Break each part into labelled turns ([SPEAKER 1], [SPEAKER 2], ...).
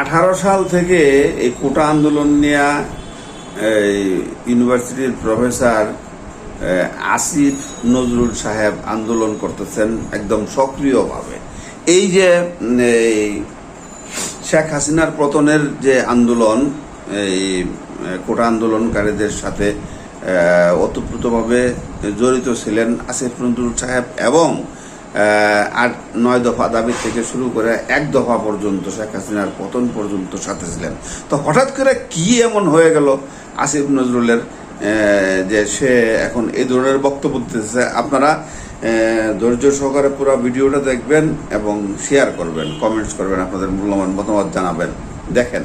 [SPEAKER 1] আঠারো সাল থেকে এই কোটা আন্দোলন নিয়ে ইউনিভার্সিটির প্রফেসর আসিফ নজরুল সাহেব আন্দোলন করতেছেন একদম সক্রিয়ভাবে। এই যে শেখ হাসিনার পতনের যে আন্দোলন, এই কোটা আন্দোলনকারীদের সাথে ওতপ্রোতভাবে জড়িত ছিলেন আসিফ নজরুল সাহেব এবং আট নয় দফা দাবি থেকে শুরু করে এক দফা পর্যন্ত শেখ হাসিনার পতন পর্যন্ত সাথে ছিলেন। তো হঠাৎ করে কি এমন হয়ে গেল? আসিফ নজরুলের যে সে এখন এই ধরনের বক্তব্য দিতেছে, আপনারা ধৈর্য সহকারে পুরো ভিডিওটা দেখবেন এবং শেয়ার করবেন কমেন্টস করবেন, আপনাদের মূল্যবান মতামত জানাবেন। দেখেন।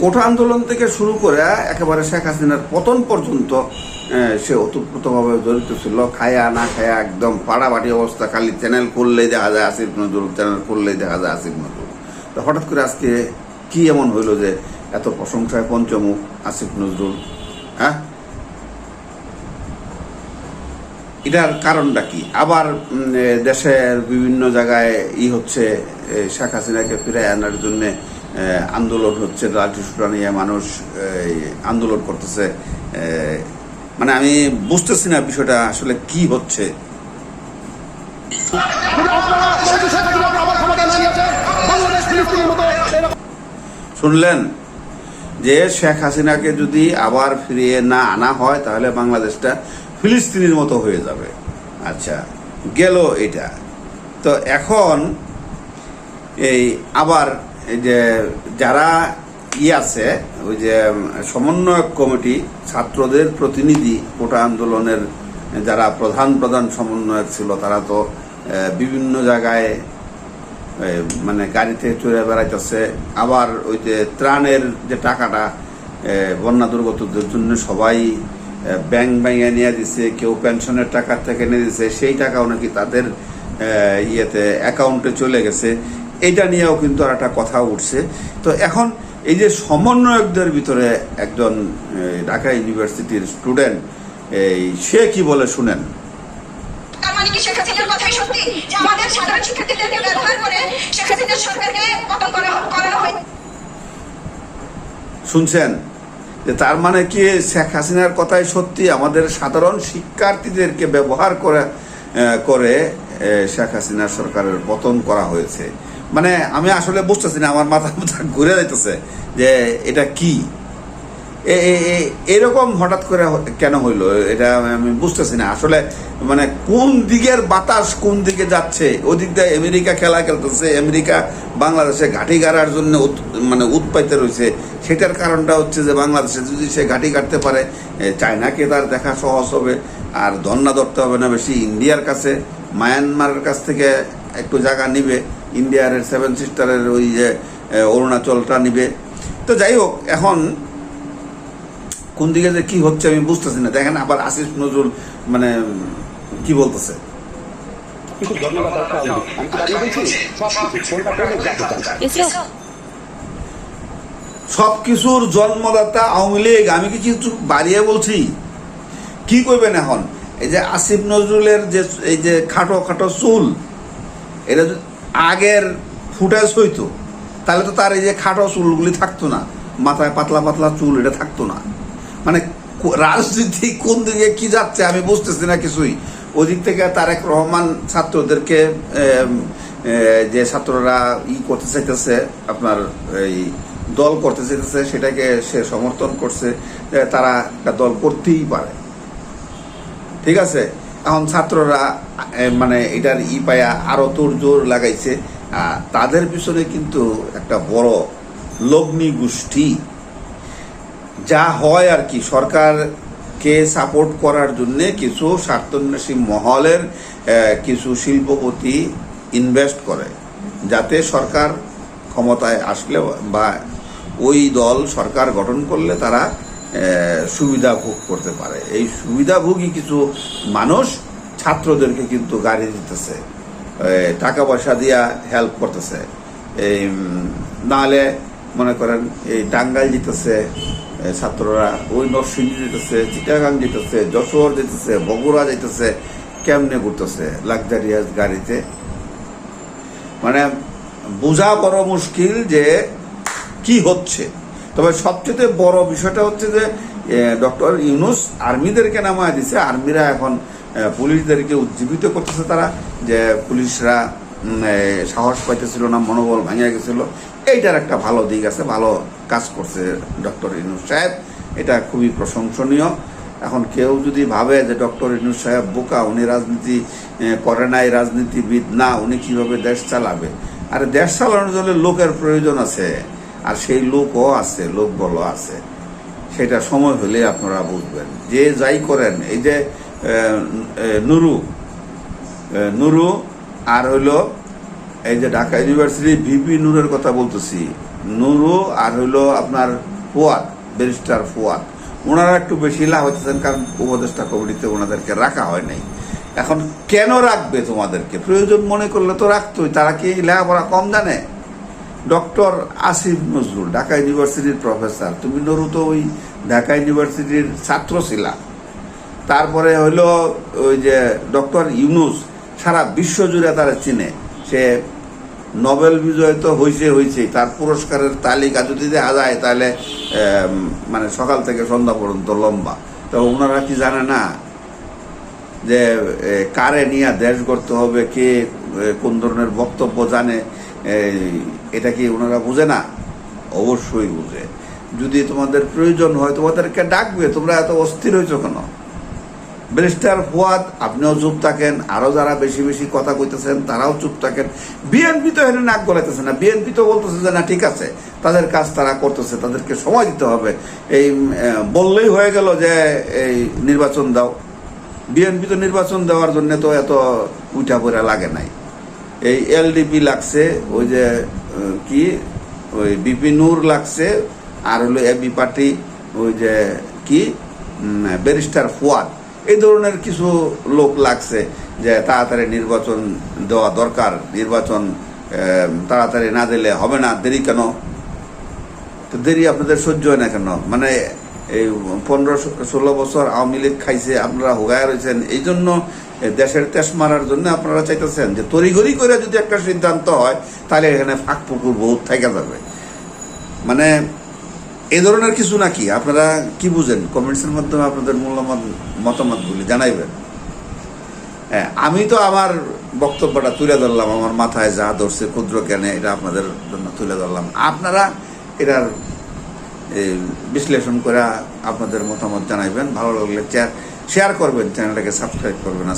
[SPEAKER 2] কোটা
[SPEAKER 3] আন্দোলন থেকে
[SPEAKER 1] শুরু করে একেবারে শেখ হাসিনার পতন পর্যন্ত সে ওতপ্রোতভাবে জড়িত ছিল। খায়া না খায়া একদম পাড়াবাটি অবস্থা, খালি চ্যানেল করলেই দেখা যায় আসিফ নজরুল চ্যানেল করলেই দেখা যায় আসিফ নজরুল। তো হঠাৎ করে আজকে কি এমন হইল যে এত প্রশংসায় পঞ্চমুখ আসিফ নজরুল হ্যাঁ? এটার কারণটা কি? আবার দেশের বিভিন্ন জায়গায় ই হচ্ছে শেখ হাসিনাকে ফিরে আনার জন্য আন্দোলন হচ্ছে লাঠি সুটা নিয়ে মানুষ আন্দোলন করতেছে। মানে আমি বুঝতেছি না বিষয়টা, আসলে কি হচ্ছে। শুনলেন, যে শেখ হাসিনাকে যদি আবার ফিরিয়ে না আনা হয়, তাহলে বাংলাদেশটা ফিলিস্তিনির মতো হয়ে যাবে। আচ্ছা গেল এটা। তো এখন এই আবার যে যারা ই আছে, ওই যে সমন্বয়ক কমিটি, ছাত্রদের প্রতিনিধি কোটা আন্দোলনের যারা প্রধান প্রধান সমন্বয়ক ছিল, তারা তো বিভিন্ন জায়গায় মানে গাড়িতে চড়ে বেড়াইতেছে। আবার ওই যে ত্রাণের যে টাকাটা বন্যা দুর্গতদের জন্য সবাই ব্যাংক ব্যাংকে নিয়ে দিছে, কেউ পেনশনের টাকা থেকে নিয়ে দিছে, সেই টাকাও নাকি তাদের ইয়েতে অ্যাকাউন্টে চলে গেছে। এটা নিয়েও কিন্তু আর একটা কথা উঠছে। তো এখন এই যে সমন্বয়কদের ভিতরে একজন ঢাকা ইউনিভার্সিটির স্টুডেন্ট এই সে কি বলে শুনেন?
[SPEAKER 4] তার মানে কি শেখ হাসিনার কথাই সত্যি? যে আমাদের সাধারণ শিক্ষার্থীদেরকে ব্যবহার করে শেখ হাসিনার সরকারকে পতন করানো হয়?
[SPEAKER 1] শুনছেন? যে তার মানে কি শেখ হাসিনার কথাই সত্যি? আমাদের সাধারণ শিক্ষার্থীদেরকে ব্যবহার করে করে শেখ হাসিনা সরকারের পতন করা হয়েছে। মানে আমি আসলে বুঝতেছি না, আমার মাথা মাথা ঘুরে যাইতেছে যে এটা কি? এরকম হঠাৎ করে কেন হইল? এটা আমি বুঝতেছি না। আসলে মানে কোন দিকের বাতাস কোন দিকে যাচ্ছে? ওদিক দিয়ে আমেরিকা খেলা খেলতেছে, আমেরিকা বাংলাদেশে ঘাঁটি গাড়ার জন্য মানে উৎপাইতে রয়েছে। সেটার কারণটা হচ্ছে যে বাংলাদেশে যদি সে ঘাঁটি কাটতে পারে চায়নাকে তার দেখা সহজ হবে, আর ধর্না ধরতে হবে না বেশি। ইন্ডিয়ার কাছে, মায়ানমারের কাছ থেকে একটু জায়গা নিবে। ইন্ডিয়ার সেভেন সিস্টারের ওই যে অরুণাচলটা নিবে। তো যাই হোক, এখন কোন দিকে যে কি হচ্ছে আমি বুঝতেছি না। দেখেন আবার আসিফ নজরুল মানে কি বলতেছে?
[SPEAKER 5] সব কিছু কোনটা করলে যাতে চান
[SPEAKER 3] এসো
[SPEAKER 1] সবকিছুর জন্মদাতা আওয়ামী লীগ। আমি কি কিছু বাড়িয়ে বলছি? কি করবেন এখন? এই যে আসিফ নজরুলের যে, এই যে খাটো খাটো চুল, এটা আগের ফুটেজ হইতো, তাহলে তো তার এই যে খাটো চুলগুলি থাকতো না, মাথায় পাতলা পাতলা চুল, এটা থাকতো না। মানে রাজনীতি কোন দিকে কি যাচ্ছে আমি বুঝতেছি না কিছুই। ওদিক থেকে তারেক রহমান ছাত্রদেরকে যে ছাত্ররা ই করতে চাইতেছে, আপনার এই দল করতে চাইতেছে, সেটাকে সে সমর্থন করছে তারা একটা দল করতেই পারে। ঠিক আছে? এখন ছাত্ররা মানে এটার ই পায়া আরও তোর জোর লাগাইছে। তাদের পিছনে কিন্তু একটা বড় লগ্নি গোষ্ঠী। যা হয় আর কি, সরকারকে সাপোর্ট করার জন্য কিছু স্বার্থন্বেষী মহলের কিছু শিল্পপতি ইনভেস্ট করে। যাতে সরকার ক্ষমতায় আসলে বা ওই দল সরকার গঠন করলে তারা সুবিধা ভোগ করতে পারে। এই সুবিধাভোগী কিছু মানুষ ছাত্রদেরকে কিন্তু গাড়ি দিতেছে টাকা পয়সা দিয়া হেল্প করতেছে। এই নাহলে মনে করেন এই টাঙ্গাইল জিতেছে ছাত্ররা, ওই নরসিংদী যেতেছে চিটাগাং যেতেছে যশোর যেতেছে বগুড়া যেতেছে কেমনে ঘুরতেছে লাক্সারিয়াস গাড়িতে? মানে বোঝা বড় মুশকিল যে কি হচ্ছে। তবে সবচেয়ে বড় বিষয়টা হচ্ছে যে ডক্টর ইউনুস আর্মিদেরকে নামায় দিছে। আর্মিরা এখন পুলিশদেরকে উজ্জীবিত করতেছে তারা যে, পুলিশরা সাহস পাইতেছিল না, মনোবল ভেঙে গেছিল। এইটার একটা ভালো দিক আছে, ভালো কাজ করছে ডক্টর ইউনুস সাহেব। এটা খুবই প্রশংসনীয়। এখন কেউ যদি ভাবে যে ডক্টর ইনুস সাহেব বোকা, উনি রাজনীতি করে নাই, রাজনীতিবিদ না, উনি কীভাবে দেশ চালাবে? আর দেশ চালানোর জন্য লোকের প্রয়োজন আছে। আর সেই লোকও আছে, লোক বলো আছে। সেটা সময় হলে আপনারা বুঝবেন। যে যাই করেন, এই যে নুরু নুরু আর হইল এই যে ঢাকা ইউনিভার্সিটি ভিপি নুরের কথা বলতেছি। নুরু আর হইল আপনার ফুয়াদ, ব্যারিস্টার ফুয়াদ। ওনারা একটু বেশি লাভ হতেছেন কারণ উপদেষ্টা কমিটিতে ওনাদেরকে রাখা হয় নাই। এখন কেন রাখবে তোমাদেরকে? প্রয়োজন মনে করলে তো রাখতোই। তারা কি লেখাপড়া কম জানে? ডক্টর আসিফ নজরুল, ঢাকা ইউনিভার্সিটির প্রফেসর। তুমি নরু তো ওই ঢাকা ইউনিভার্সিটির ছাত্র ছিলা। তারপরে হইল ওই যে ডক্টর ইউনুস, সারা বিশ্ব জুড়ে তারা চিনে। সে নোবেল বিজয় তো হয়েছে হয়েছে তার পুরস্কারের তালিকা যদি দেখা যায় তাহলে মানে সকাল থেকে সন্ধ্যা পর্যন্ত লম্বা। তো ওনারা কি জানে না যে কারে নিয়ে দেশ গড়তে হবে, কে কোন ধরনের বক্তব্য জানে? এটা কি ওনারা বুঝে না? অবশ্যই বুঝে। যদি তোমাদের প্রয়োজন হয়, তোমাদেরকে ডাকবে, তোমরা এত অস্থির হয়েছো কেন? ব্যারিস্টার ফুয়াদ, আপনিও চুপ থাকেন। আরও যারা বেশি বেশি কথা কইতেছেন, তারাও চুপ থাকেন। বিএনপি তো এখানে নাক গলাইতেছে না। বিএনপি তো বলতেছে যে, না, ঠিক আছে। তাদের কাজ তারা করতেছে। তাদেরকে সময় দিতে হবে। এই বললেই হয়ে গেল যে, এই, নির্বাচন দাও। বিএনপি তো নির্বাচন দেওয়ার জন্য তো এত উঠা পড়া লাগে নাই। এই এলডিপি লাগছে, ওই যে কি? ওই বিপি নূর লাগছে, আর হলো এবি পার্টি ওই যে, কি? ব্যারিস্টার ফুয়াদ এই ধরনের কিছু লোক লাগছে যে তাড়াতাড়ি নির্বাচন দেওয়া দরকার। নির্বাচন তাড়াতাড়ি না দিলে হবে না। দেরি কেন? তো দেরি আপনাদের সহ্য হয় না কেন? মানে এই পনেরো ষোলো বছর আওয়ামী লীগ খাইছে আপনারা হোগায় রয়েছেন। এই জন্য দেশের তেস মারার জন্য আপনারা চাইতেছেন যে তড়িঘড়ি করে যদি একটা সিদ্ধান্ত হয় তাহলে এখানে ফাঁক পুকুর বহুত থেকে যাবে। মানে এই ধরনের কিছু নাকি? আপনারা কি বুঝেন? কমেন্টসের মাধ্যমে আপনাদের মূল্যমত, মতামতগুলি জানাইবেন। হ্যাঁ আমি তো আমার বক্তব্যটা তুলে ধরলাম, আমার মাথায় যা ধরছে ক্ষুদ্র জ্ঞানে, এটা আপনাদের জন্য তুলে ধরলাম। আপনারা এটার বিশ্লেষণ করে আপনাদের মতামত জানাইবেন। ভালো লাগলে শেয়ার করবেন চ্যানেলটাকে সাবস্ক্রাইব করবেন।